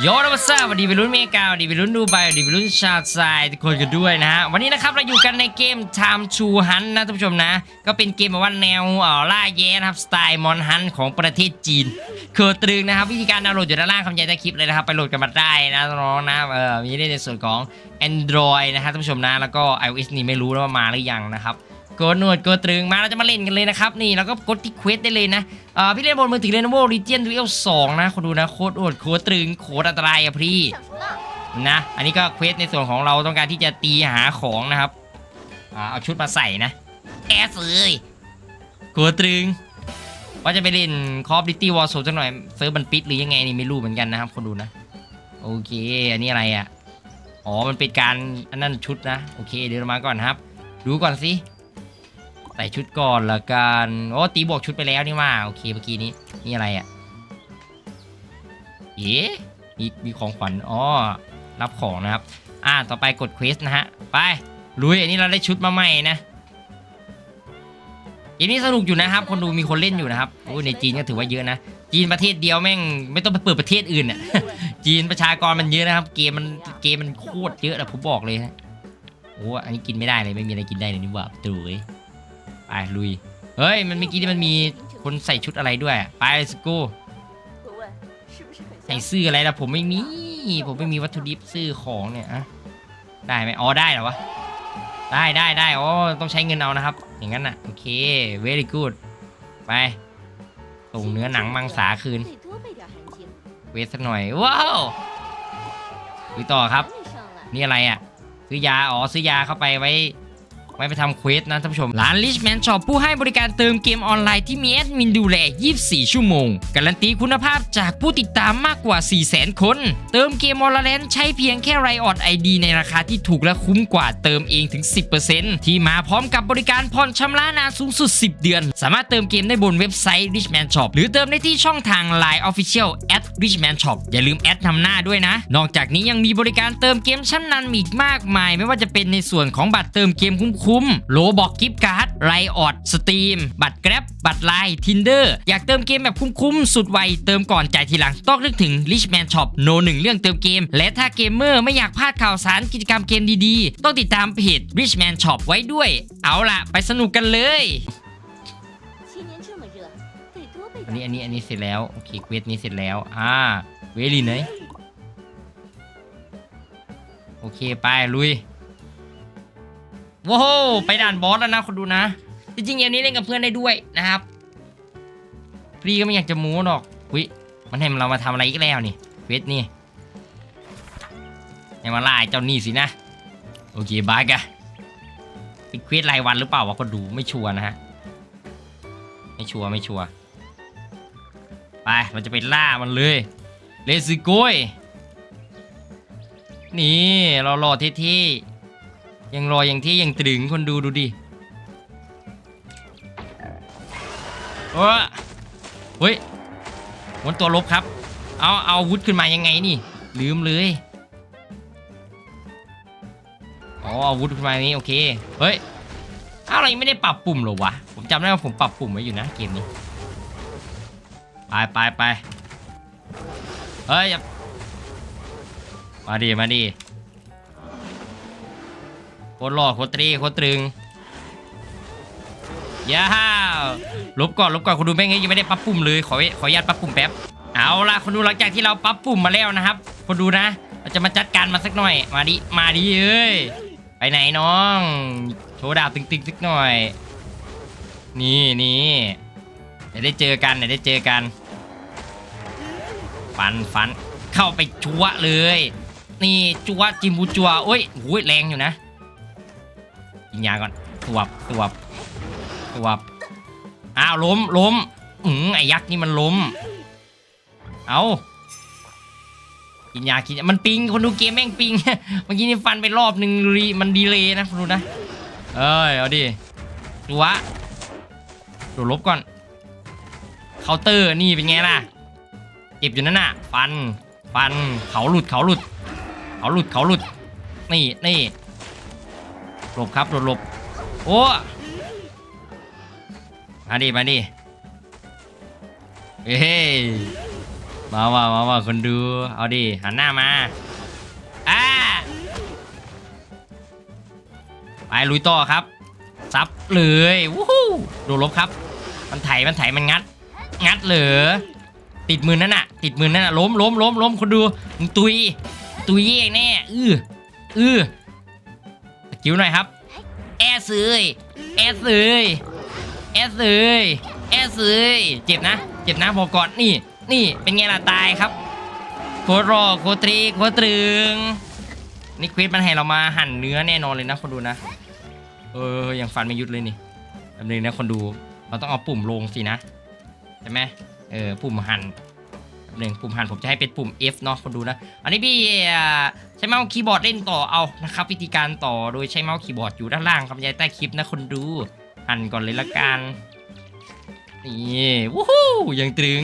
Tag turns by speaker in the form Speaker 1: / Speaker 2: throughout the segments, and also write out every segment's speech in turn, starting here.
Speaker 1: โยนวัสดีสวัสดีไปรุ่นเมกาสวัสดีไปรุ่นดูไบสวัสดีไปรุ่นชาติทรายทุกคนกันด้วยนะฮะวันนี้นะครับเราอยู่กันในเกม Time to Hunt นะท่านผู้ชมนะ ก็เป็นเกมแบบว่าแนวล่าแย้นะครับสไตล์มอนฮันของประเทศจีนคือตรึงนะครับ วิธีการดาวน์โหลดอยู่ด้านล่างคำใหญ่ใต้คลิปเลยนะครับ ไปโหลดกันมาได้นะน้องๆนะเออมีได้ในส่วนของ Android นะฮะท่านผู้ชมนะแล้วก็ iOS นี่ไม่รู้ว่ามาหรือยังนะครับ กดหนวดกดตรึงมาเราจะมาเล่นกันเลยนะครับนี่เราก็กดที่เควสได้เลยนะเอ่อพี่เล่นบนมือถือเลนโวลีเจียนรีเอลสองนะคนดูนะโคตรอวดโคตรตรึงโคตรอันตรายอะพี่นะอันนี้ก็เควสในส่วนของเราต้องการที่จะตีหาของนะครับอ่าเอาชุดมาใส่นะแอสเลยโคตรตรึงว่าจะไปเล่นคอฟดิตี้วอลโซสักหน่อยเซิร์ฟมันปิดหรือยังไงนี่ไม่รู้เหมือนกันนะครับคนดูนะโอเคอันนี้อะไรอะอ๋อ มันเป็นการอันนั้นชุดนะ โอเค เดี๋ยวเรามาก่อนครับ ดูก่อนสิ ใส่ชุดก่อนละกันโอ้ตีบวกชุดไปแล้วนี่ว่าโอเคเมื่อกี้นี้นี่อะไรอะ่ะเอ๊ะมีมีของขวัญอ๋อรับของนะครับ อ่าต่อไปกดเควสนะฮะไปลุยอันนี้เราได้ชุดมาใหม่นะอันนี้สนุกอยู่นะครับ คนดูมีคนเล่นอยู่นะครับโอ้ในจีนก็ถือว่าเยอะนะจีนประเทศเดียวแม่งไม่ต้องไปเปิดประเทศอื่นอะจีนประชากรมันเยอะนะครับ เกมมันเกมมันโคตรเยอะนะผมบอกเลยฮะโอ้อันนี้กินไม่ได้เลยไม่มีอะไรกินได้เลยนี่ว่าตูเอ้ย ไปลุย เฮ้ย มันเมื่อกี้ที่มันมีคนใส่ชุดอะไรด้วย ไปสกูใส่ซื้ออะไรนะผมไม่มี ผมไม่มีวัตถุดิบซื้อของเนี่ยอะได้ไหมอ๋อได้เหรอวะ ได้ได้ได้อ๋อต้องใช้เงินเอานะครับ อย่างนั้นอะ โอเคเวสต์กูดไปส่งเนื้อหนังมังสาคืน เวสักหน่อย ว้าวไปต่อครับ นี่อะไรอะ ซื้อยา อ๋อ ซื้อยาเข้าไปไว้ ว้ไปทำเควสนะท่านผู้ชม ร้าน Richman Shop ผู้ให้บริการเติมเกมออนไลน์ที่มีแอดมินดูแล 24 ชั่วโมง การันตีคุณภาพจากผู้ติดตามมากกว่า 400,000 คน เติมเกมออนไลน์ใช้เพียงแค่ไรออดไอดีในราคาที่ถูกและคุ้มกว่าเติมเองถึง 10%ที่มาพร้อมกับบริการผ่อนชำระนานสูงสุด 10 เดือน สามารถเติมเกมได้บนเว็บไซต์ Richman Shop หรือเติมได้ที่ช่องทาง Line Official at Richman Shop อย่าลืมแอดนำหน้าด้วยนะ นอกจากนี้ยังมีบริการเติมเกมชั้นนำอีกมากมาย ไม่ว่าจะเป็นในส่วนของบัตรเติมเกมคุ้มุ้มโลบอกกิฟต์การ์ดไลออดสตรีม บัตรแกร็บบัตรไลน์ทินเดอร์อยากเติมเกมแบบคุ้มๆ สุดไว เติมก่อนจ่ายทีหลัง ต้องนึกถึง Richman Shop โนหนึ่งเรื่องเติมเกม และถ้าเกมเมอร์ไม่อยากพลาดข่าวสารกิจกรรมเกมดีๆ ต้องติดตามเพจ Richman Shop ไว้ด้วย เอาล่ะ ไปสนุกกันเลยอันนี้อันนี้อันนี้เสร็จแล้วโอเคเวทนี้เสร็จแล้วอ่าเวลีไหนโอเคไปลุย ว้าวไปด่านบอสแล้วนะคนดูนะ จริงๆเกมนี้เล่นกับเพื่อนได้ด้วยนะครับ พี่ก็ไม่อยากจะมูหรอกวิมันให้เรามาทำอะไรอีกแล้วนี่เควสนี่ให้มาล่าไอ้เจ้านี่สินะ โอเคบายกะเป็นเควสรายวันหรือเปล่าวะคนดูไม่ชัวร์นะฮะ ไม่ชัวร์ไม่ชัวร์ไปเราจะไปล่ามันเลยเลซิโกยนี่เรารอเท่ๆ ยังรออย่างที่ยังตรึงคนดูดูดิโอ้เฮ้ยวนตัวลบครับ เอา เอาวุธขึ้นมายังไงนี่ ลืมเลย อ๋ออาวุธขึ้นมานี้โอเค เฮ้ยอ้าวเรไม่ได้ปรับปุ่มหรอวะ ผมจำได้ว่าผมปรับปุ่มไว้อยู่นะเกมนี้ ไปไปไปเฮ้ยอย่ามาดิมาดิโค ตรหล่อโคตรตรีโคตรตรึงย้าวลบก่อนลบก่อนคุณดูแม่งยังไม่ได้ปรับปุ่มเลยขอขออนุญาตปรับปุ่มแป๊บเอาล่ะคนดูหลังจากที่เราปรับปุ่มมาแล้วนะครับคนดูนะเราจะมาจัดการมาสักหน่อย มาดิมาดิเอ้ยไปไหนน้อง โชว์ดาบตึงๆสักหน่อย นี่นี่เดี๋ยวได้เจอกันเดี๋ยวได้เจอกันฟันฟันเข้าไปจัวเลย นี่จัวจิมบูจัวโอ้ยโอ้ยแรงอยู่นะ กินยาก่อนตวบตวบตวบอ้าวล้มล้มอืมไอ้ยักษ์นี่มันล้ม เอากินยากินมันปิงคนดูเกมแม่งปิงเมื่อกี้นี่ฟันไปรอบหนึ่งรีมันดีเลยนะคุณดูนะเอ้ยเอาดิจัวโดดลบก่อนเคาน์เตอร์นี่เป็นไงล่ะเจ็บอยู่นั่นน่ะฟันฟันเขาหลุดเขาหลุด เขาหลุดเขาหลุดนี่นี่ หลบครับหลบหลบโอ้มาดิมาดิเฮ้ยมาว่ามาว่าคนดูเอาดิหันหน้ามาอ่าไปลุยต่อครับซับเลยวู้ฮู้ดูลบครับ มันไถมันไถมันงัด งัดเหรอติดมือนั่นน่ะ ติดมือนั่นน่ะล้มล้มล้มล้มคนดูตุยตุยเย่แน่อื้ออื้อ สกิลหน่อยครับ แอสเอยแอสเอยแอสเอยแอสเอยเจ็บนะ เจ็บนะบอกก่อนนี่ นี่เป็นไงล่ะตายครับโคตรอโคตรีโคตรึงนี่ควิดมันให้เรามาหั่นเนื้อแน่นอนเลยนะคนดูนะเออยังฟันไม่ยุดเลยนี่แป๊บนึงนะคนดูเราต้องเอาปุ่มลงสินะใช่ไหมเออปุ่มหั่น แป๊บนึงปุ่มหันผมจะให้เป็นปุ่ม F เนาะคนดูนะ อันนี้พี่ใช้เมาส์คีย์บอร์ดเล่นต่อเอานะครับวิธีการต่อโดยใช้เมาส์คีย์บอร์ดอยู่ด้านล่างครับยายใต้คลิปนะคนดูหันก่อนเลยละกันนี่วู้ฮู้ยังตึง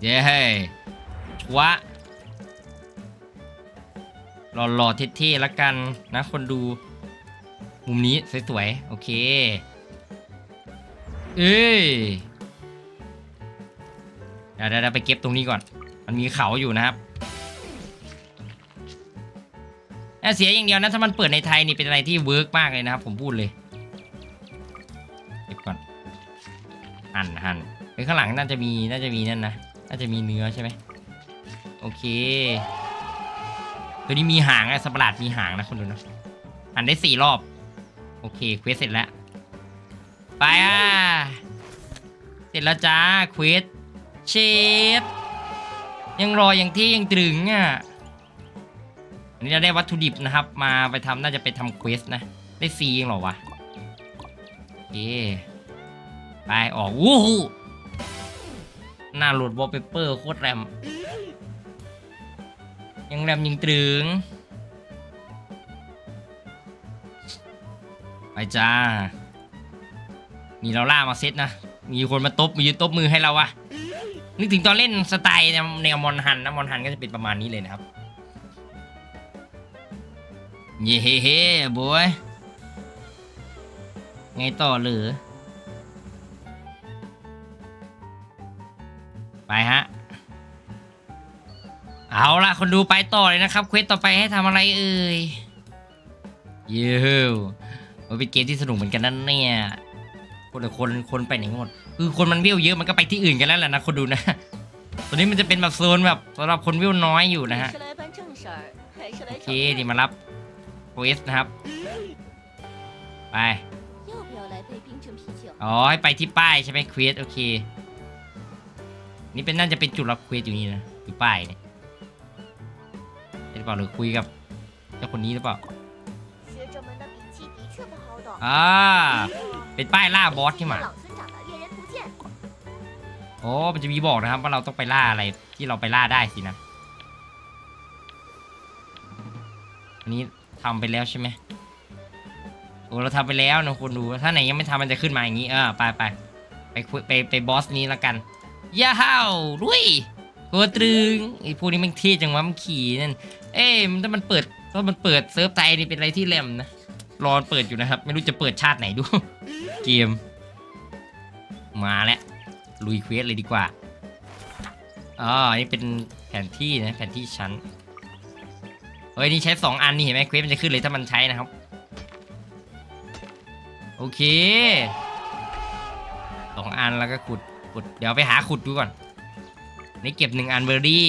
Speaker 1: เย้ชัวหล่อๆเท่ๆละกันนะคนดู มุมนี้สวยๆโอเค เอ้ย เดี๋ยวเดี๋ยวไปเก็บตรงนี้ก่อน มันมีเขาอยู่นะครับแต่เสียอย่างเดียวนะถ้ามันเปิดในไทยนี่เป็นอะไรที่เวิร์กมากเลยนะครับผมพูดเลยเก็บก่อนหั่นหั่นเฮ้ข้างหลังน่าจะมีน่าจะมีนั่นนะน่าจะมีเนื้อใช่ไหมโอเค ตัวนี้มีหางอะสัตว์ประหลาดมีหางนะคนดูนะหั่นได้สี่รอบ โอเคเควสเสร็จแล้ว ไปอะเสร็จแล้วจ้าเควส เชฟยังรออย่างที่ยังตรึงอะอันนี้เราได้วัตถุดิบนะครับ มาไปทำน่าจะไปทำเควสนะ ได้ฟรีเองหรอวะโอไปออกวู้หน้าโหลดวอลเปเปอร์โคตรแรม ยังแรมยังตรึง ไปจ้า มีเราล่ามาเซตนะ มีคนมาตบมายืนตบมือให้เราวะ นึกถึงตอนเล่นสไตล์แนวมอนฮันนะมอนฮันก็จะเป็นประมาณนี้เลยนะครับ เย้เฮ้เฮ้บอยไงต่อหรือ ไปฮะ เอาล่ะ คนดูไปต่อเลยนะครับ เควสต่อไปให้ทำอะไรเอ่ยเย้มันเป็นเกมที่สนุกเหมือนกันนั่นเนี่ย คนละคนคนไปไหนหมด คือคนมันวิวเยอะมันก็ไปที่อื่นกันแล้วแหละนะคนดูนะตัวนี้มันจะเป็นแบบโซนแบบสำหรับคนวิวน้อยอยู่นะฮะโอเคดีมารับโอเอสนะครับ ไปอ๋อให้ไปที่ป้ายใช่ไหมควีสโอเค นี่เป็นน่าจะเป็นจุดรับควีสอยู่นี่นะอยู่ป้ายเนี่ยหรือเปล่าหรือคุยกับเจ้าคนนี้หรือเปล่าอ่าเป็นป้ายล่าบอสที่มา โอ้มันจะมีบอกนะครับว่าเราต้องไปล่าอะไรที่เราไปล่าได้สินะ อันนี้ทำไปแล้วใช่ไหมโอ้เราทำไปแล้วนะคุณดู ถ้าไหนยังไม่ทำมันจะขึ้นมาอย่างนี้ เออ ไปไปไปไปไปบอสนี้แล้วกันย่าฮาวดุยโคตรึงไอ้พวกนี้มันเท่จังวะมันขี่นั่น เอ้ยมันถ้ามันเปิดถ้ามันเปิดเซิร์ฟไทยนี่เป็นอะไรที่แหลมนะ รอนเปิดอยู่นะครับ ไม่รู้จะเปิดชาติไหนดู เกม มาแล้ว ลุยเควสเลยดีกว่าอ๋อนี่เป็นแผนที่นะแผนที่ชั้นเฮ้ยนี่ใช้ 2 อันนี่เห็นไหมเควสมันจะขึ้นเลยถ้ามันใช้นะครับ โอเคสองอันแล้วก็ขุดขุดเดี๋ยวไปหาขุดดูก่อนนี่เก็บหนึ่งอันเบอร์ดี้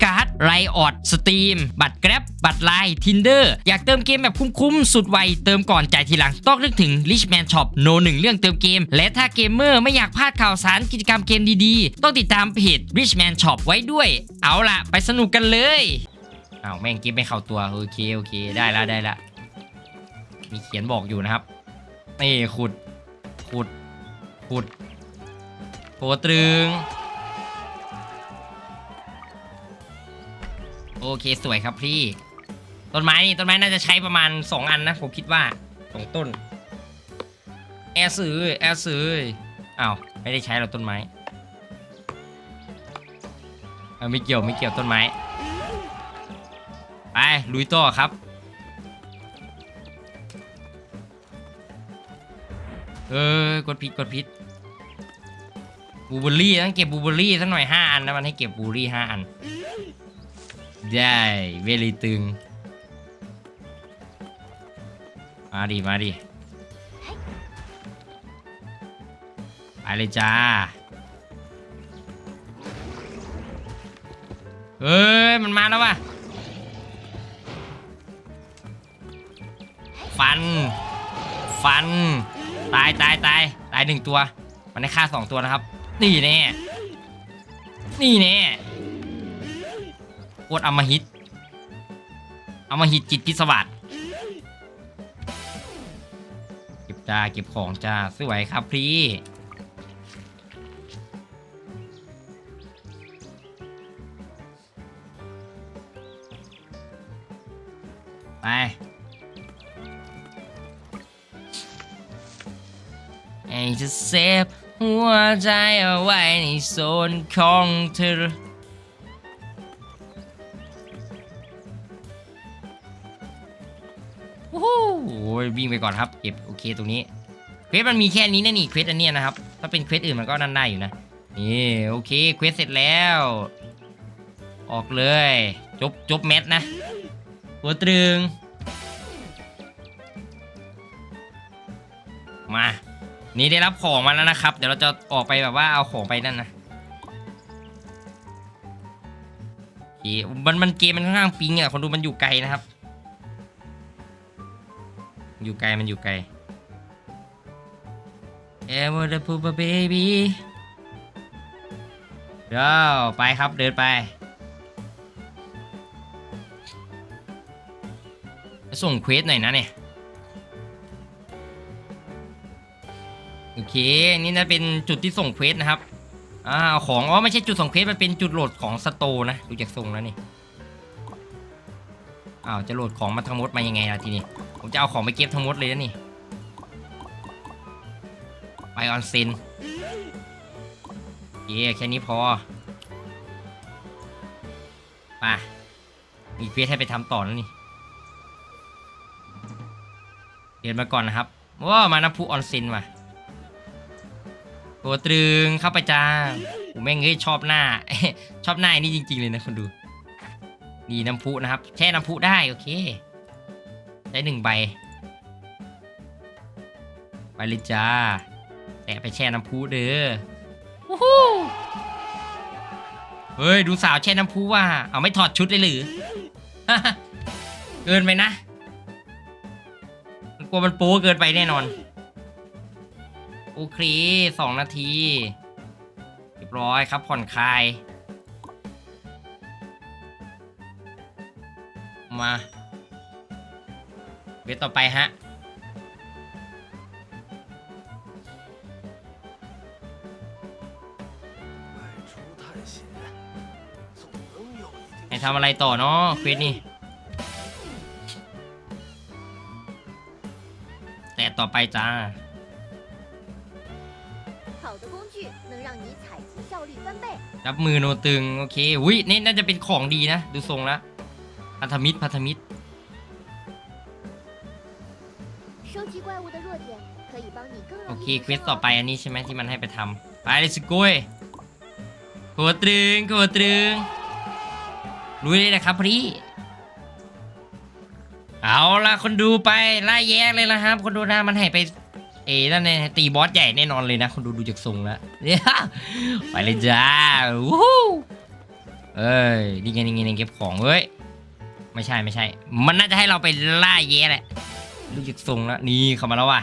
Speaker 1: ไรออดสตรีมบัตรแกร็บบัตรไลน์ทินเดอร์อยากเติมเกมแบบคุ้มๆ สุดไว เติมก่อนจ่ายทีหลัง ต้องนึกถึง Richman Shop โนหนึ่งเรื่องเติมเกม และถ้าเกมเมอร์ไม่อยากพลาดข่าวสารกิจกรรมเกมดีๆ ต้องติดตามเพจ Richman Shop ไว้ด้วย เอาล่ะ ไปสนุกกันเลยเอาแม่งกิฟไม่เข้าตัวโอเคโอเคได้ละได้ละมีเขียนบอกอยู่นะครับนี่ขุดขุดขุดโหตรึง โอเคสวยครับพี่ ต้นไม้นี่ต้นไม้น่าจะใช้ประมาณ 2 อันนะผมคิดว่าสองต้น แอร์ซื้อแอร์ซื้ออ้าวไม่ได้ใช้หรอต้นไม้ไม่เกี่ยวไม่เกี่ยวต้นไม้ไปลุยต่อครับเออกดผิดกดผิดบูเบอรี่ต้องเก็บบูเบอรี่สักหน่อย5อันนะมันให้เก็บบูเบอรี่5อัน ได้เวลีตึง มาดิ มาดิไปเลยจ้าเฮ้ย มันมาแล้วว่ะ ฟัน ฟัน ตายตายตายตายหนึ่งตัว มันได้ฆ่าสองตัวนะครับ นี่แน่ นี่แน่ คตรอมหิตอมหิตจิตพิศวาสเก็บจ้าเก็บของจ้าสวยครับพี่ไปให้จะเซฟหัวใจเอาไว้ในโซนของเธอ วิ่งไปก่อนครับเก็บโอเคตรงนี้เควสมันมีแค่นี้นะนี่เควสอันเนี้ยนะครับ ถ้าเป็นเควสอื่นมันก็นั่นได้อยู่นะนี่โอเคเควสเสร็จแล้ว ออกเลยจบจบแมทนะหัวตรึง มา นี่ได้รับของมาแล้วนะครับ เดี๋ยวเราจะออกไปแบบว่าเอาของไปนั่นนะมันมันเกมมันค่อนข้างปิงอะคนดูมันอยู่ไกลนะครับ อยู่ไกลมันอยู่ไกล Ever the poop baby เดี๋ยวไปครับเดินไป ส่งเควสหน่อยนะเนี่ย โอเค นี่นะเป็นจุดที่ส่งเควสนะครับอ่าของอ๋อไม่ใช่จุดส่งเควสมันเป็นจุดโหลดของสโตนะดูจากทรงแล้วนี่อ้าวจะโหลดของมาทั้งหมดมายังไงล่ะทีนี้ ผมจะเอาของไปเก็บทั้งหมดเลยนะนี่ ไปออนเซนโอเคแค่นี้พอไปมีเควสให้ไปทำต่อแล้วนี่เรียนมาก่อนนะครับว้ามาน้ำพุออนเซนว่ะตัวตรึงเข้าไปจ้าผมแม่งเฮ้ยชอบหน้า ชอบหน้าอ้นี่จริง ๆ เลยนะคนดู นี่น้ำพุนะครับ แช่น้ำพุได้ โอเค ได้หนึ่งใบ ไปเลยจ้าแตะไปแช่น้ำพุเด้อวู้ฮู้เฮ้ย ดูสาวแช่น้ำพุว่า เอาไม่ถอดชุดเลยหรือ เกินไปนะกลัวมันโป๊เกินไปแน่นอน โอเคสองนาที เรียบร้อยครับผ่อนคลาย มา สต่อไปฮะ ให้ทำอะไรต่อเนาะเควสนี่ แต่ต่อไปจ้ารับมือโนตึง โอเควิ้ยนี่น่าจะเป็นของดีนะ ดูทรงละพัธมิตรพัธมิตร คีเควิสต่อไปอันนี้ใช่ไหมที่มันให้ไปทำไปเลยสกุยหัวตรึงหัวตรึงรู้เลยนะครับพี่เอาละคนดูไปไล่แยกเลยนะครับ คนดูนะมันให้ไปเอ้นั่นเองตีบอสใหญ่แน่นอนเลยนะ คนดูดูจากทรงแล้วไปเลยจ้าวู้เอ้ยนี่ไงนี่ไงเก็บของเว้ยไม่ใช่ไม่ใช่ มันน่าจะให้เราไปล่าแย่แหละดูจากทรงแล้วนี่เข้ามาแล้วว่ะ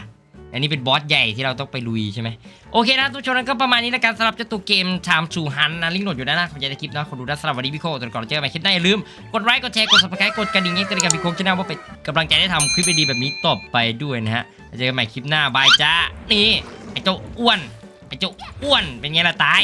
Speaker 1: อันนี้เป็นบอสใหญ่ที่เราต้องไปลุยใช่ไหมโอเคนะทุกชมนั้นก็ประมาณนี้แล้วกันสำหรับเจ้าตัวเกม Time to Hunt นะลิงก์โหลดอยู่ด้านล่างของใจในคลิปนะคนดูด้านสำหรับวันนี้พี่โคจนก่อนเราเจอกันใหม่คลิปหน้าอย่าลืม กดไลค์กดแชร์กด subscribe กดกระดิ่งให้กระดิ่งกับพี่โคชแนลว่าเป็นกำลังใจได้ทำคลิปดีๆแบบนี้ต่อไปด้วยนะฮะเจอกันใหม่คลิปหน้าบายจ้านี่ไอ้เจ้าอ้วนไอ้เจ้าอ้วนเป็นไงล่ะตาย